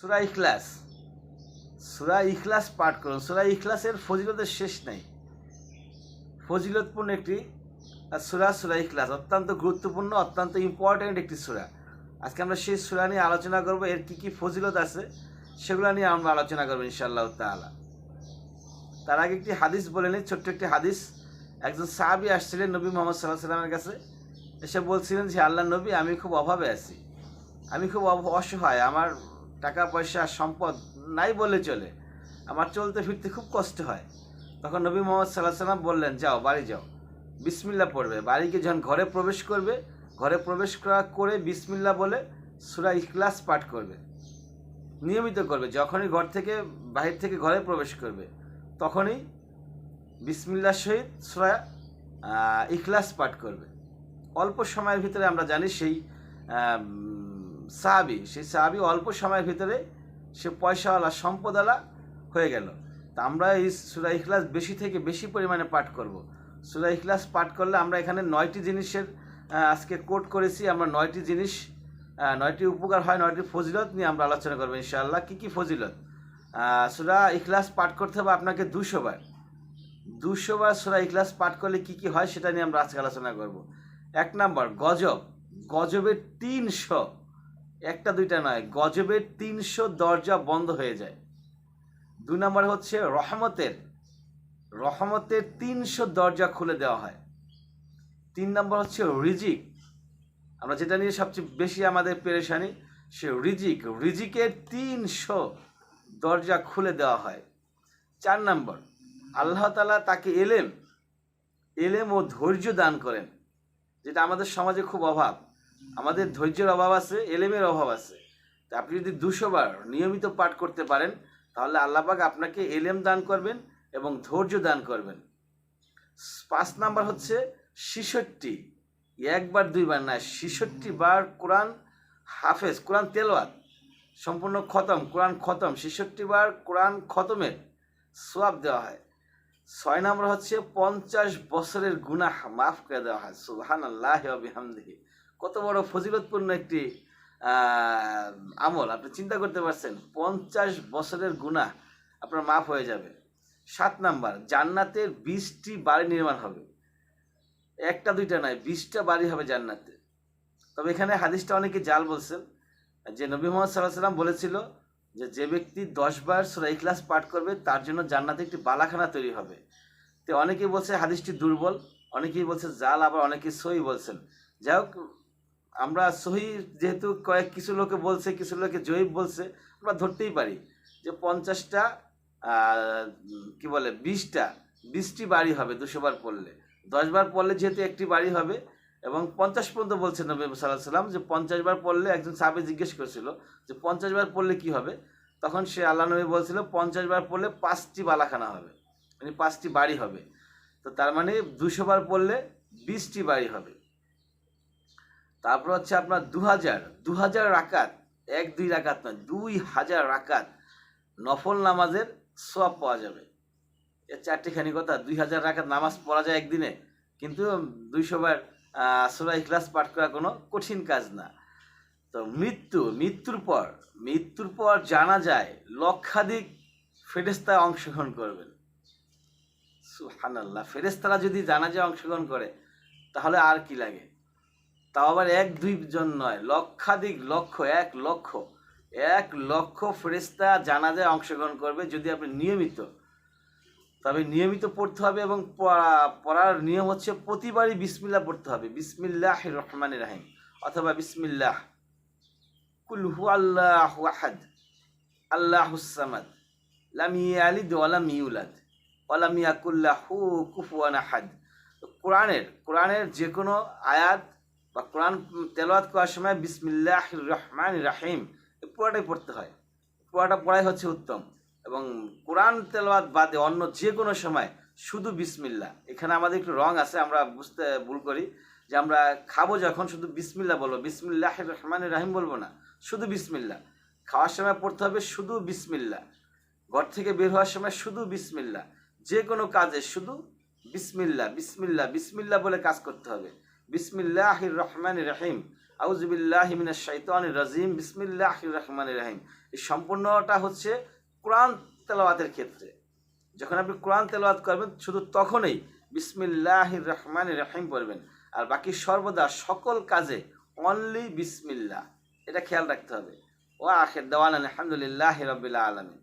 সুরা ইখলাস। সুরা ইখলাস পাঠ করুন। সুরা ইখলাসের ফজিলতের শেষ নেই। ফজিলতপূর্ণ একটি সুরা সুরা ইখলাস। অত্যন্ত গুরুত্বপূর্ণ, অত্যন্ত ইম্পর্ট্যান্ট একটি সুরা। আজকে আমরা সেই সুরা নিয়ে আলোচনা করব, এর কি কি ফজিলত আছে, সেগুলো নিয়ে আমরা আলোচনা করব ইনশাআল্লাহ তাআলা। তার আগে একটি হাদিস বলে নিই, ছোট্ট একটি হাদিস। একজন সাহাবি আসছিলেন নবী মোহাম্মদ সাল্লাহ সাল্লামের কাছে। এসে বলছিলেন যে আল্লাহ নবী, আমি খুব অভাবে আছি। আমি খুব অসহায়। আমার টাকা, পয়সা, সম্পদ নাই বলে চলে। আমার চলতে ফিরতে খুব কষ্ট হয়। তখন নবী মোহাম্মদ সাল্লাহ সাল্লাম বললেন, যাও, বাড়ি যাও। বিসমিল্লা পড়বে। বাড়িকে যখন ঘরে প্রবেশ করবে, ঘরে প্রবেশ করা করে বিসমিল্লা বলে সুরা ইখলাস পাঠ করবে। নিয়মিত করবে, যখনই ঘর থেকে, বাহির থেকে ঘরে প্রবেশ করবে, তখনই বিসমিল্লার সহিত সুরা ইখলাস পাঠ করবে। অল্প সময়ের ভিতরে আমরা জানি সেই সাহাবি সেই সাহাবি অল্প সময়ের ভিতরে সে পয়সাওয়ালা, সম্পদওয়ালা হয়ে গেল। তা আমরা এই সুরা ইখলাস বেশি থেকে বেশি পরিমাণে পাঠ করব। সুরা ইখলাস পাঠ করলে আমরা এখানে নয়টি জিনিসের আজকে কোট করেছি। আমরা নয়টি জিনিস নয়টি উপকার হয়, নয়টি ফজিলত নিয়ে আমরা আলোচনা করব ইনশাআল্লাহ। কী কী ফজিলত? সুরা ইখলাস পাঠ করতে হবে আপনাকে দুশো বার। দুশো বার সুরা ইখলাস পাঠ করলে কি কি হয় সেটা নিয়ে আমরা আজকে আলোচনা করব। এক নাম্বার, গজব। গজবের তিনশো। একটা, দুইটা নয়, গজবের তিনশো দরজা বন্ধ হয়ে যায়। দুই নাম্বার হচ্ছে রহমতের রহমতের তিনশো দরজা খুলে দেওয়া হয়। তিন নম্বর হচ্ছে রিজিক। আমরা যেটা নিয়ে সবচেয়ে বেশি আমাদের পেরেশানি, সে রিজিক। রিজিকের তিনশো দরজা খুলে দেওয়া হয়। চার নম্বর, আল্লাহ তালা তাকে এলেম এলেম ও ধৈর্য দান করেন, যেটা আমাদের সমাজে খুব অভাব। আমাদের ধৈর্যের অভাব আছে, এলেমের অভাব আছে। তা আপনি যদি দুশো বার নিয়মিত পাঠ করতে পারেন, তাহলে আল্লাপাক আপনাকে এলেম দান করবেন এবং ধৈর্য দান করবেন। পাঁচ নাম্বার হচ্ছে ছিষট্টি। একবার, দুইবার না, ছিষট্টি বার কোরআন হাফেজ, কোরআন তেলোয়াত সম্পূর্ণ খতম, কোরআন খতম। ছেষট্টি বার কোরআন খতমের সোয়াব দেওয়া হয়। ছয় নম্বর হচ্ছে পঞ্চাশ বছরের গুনাহ মাফ করে দেওয়া হয়। সুবহান আল্লাহ বিহামদিহি। কত বড় ফজিলতপূর্ণ একটি আমল। আপনি চিন্তা করতে পারছেন, পঞ্চাশ বছরের গুনাহ আপনার মাফ হয়ে যাবে। সাত নাম্বার, জান্নাতের বিশটি বাড়ি নির্মাণ হবে। একটা, দুইটা নয়, বিশটা বাড়ি হবে জান্নাতে। তবে এখানে হাদিসটা অনেকে জাল বলছেন, যে নবী মোহাম্মদ সাল্লাহ সাল্লাম বলেছিল যে যে ব্যক্তি দশবার সুরা ইখলাস পাঠ করবে, তার জন্য জান্নাতে একটি বালাখানা তৈরি হবে। তো অনেকেই বলছে হাদিসটি দুর্বল, অনেকেই বলছে জাল, আবার অনেকে সহি বলছেন। যাই হোক আমরা সহি যেহেতু কয়েক, কিছু লোকে বলছে, কিছু লোকে জয়ীব বলছে, আমরা ধরতেই পারি যে পঞ্চাশটা কি বলে, বিশটা, বিশটি বাড়ি হবে দুশো বার পড়লে। দশবার পড়লে যেহেতু একটি বাড়ি হবে এবং পঞ্চাশ পর্যন্ত বলছে নবী সাল্লাহ সাল্লাম যে পঞ্চাশ বার পড়লে একজন সাবে জিজ্ঞেস করেছিল যে পঞ্চাশ বার পড়লে কি হবে? তখন সে আল্লাহ নবী বলছিল, পঞ্চাশ বার পড়লে পাঁচটি বালাখানা হবে মানে পাঁচটি বাড়ি হবে। তো তার মানে দুশো বার পড়লে বিশটি বাড়ি হবে। তারপর হচ্ছে আপনার দু হাজার দু হাজার রাকাত, এক, দুই রাকাত নয় দুই হাজার রাকাত নফল নামাজের সব পাওয়া যাবে। এর চারটিখানি কথা দুই হাজার রাকাত নামাজ পড়া যায় একদিনে, কিন্তু দুইশো বার সুরা ইখলাস পাঠ করা কোনো কঠিন কাজ না। তো মৃত্যু, মৃত্যুর পর মৃত্যুর পর জানা যায়, লক্ষাধিক ফেরেস্তায় অংশগ্রহণ করবেন। সুহানাল্লাহ ফেরেস্তারা যদি জানা যায় অংশগ্রহণ করে, তাহলে আর কি লাগে? তাও আবার এক দুই জন নয়, লক্ষাধিক লক্ষ, এক লক্ষ। এক লক্ষ ফেরেস্তা জানাজায় অংশগ্রহণ করবে যদি আপনি নিয়মিত। তবে নিয়মিত পড়তে হবে এবং পড়া- পড়ার নিয়ম হচ্ছে প্রতিবারই বিসমিল্লাহ পড়তে হবে। বিসমিল্লাহ রহমান রাহিম অথবা বিসমিল্লাহ। কুল হু আল্লাহ আহাদ, আল্লাহ সামাদ, লাম ইয়ালিদ ওয়ালাম ইউলাদ ওয়ালাম ইয়াকুল্লাহু কুফুয়ান আহাদ। কোরআনের কোরআনের যে কোনো আয়াত বা কোরআন তেলাওয়াত করার সময় বিসমিল্লাহ রহমান রাহিম, এই পুরোটাই পড়তে হয়। পুরোটা পড়াই হচ্ছে উত্তম। এবং কোরআন তেলাওয়াত বাদে অন্য যে কোনো সময় শুধু বিসমিল্লা। এখানে আমাদের একটু রং আছে, আমরা বুঝতে ভুল করি যে আমরা খাব যখন শুধু বিসমিল্লা বলব। বিসমিল্লাহ রহমান রাহিম বলব না, শুধু বিসমিল্লা। খাওয়ার সময় পড়তে হবে শুধু বিসমিল্লা। ঘর থেকে বের হওয়ার সময় শুধু বিসমিল্লা। যে কোনো কাজে শুধু বিসমিল্লা বিসমিল্লা বিসমিল্লা বলে কাজ করতে হবে। বিসমিল্লাহ রহমান রহিম আউজবিল্লাহ মিনাশ শাইতানির রাজিম বিসমিল্লাহির রহমানির রহিম এই সম্পূর্ণটা হচ্ছে কোরআন তেলাওয়াতের ক্ষেত্রে। যখন আপনি কোরআন তেলাওয়াত করবেন, শুধু তখনই বিসমিল্লাহ রহমান রহিম পড়বেন। আর বাকি সর্বদা সকল কাজে অনলি বিসমিল্লাহ। এটা খেয়াল রাখতে হবে। ও আখের দেওয়ান আলহামদুলিল্লাহ রবিল্লা আলমিন।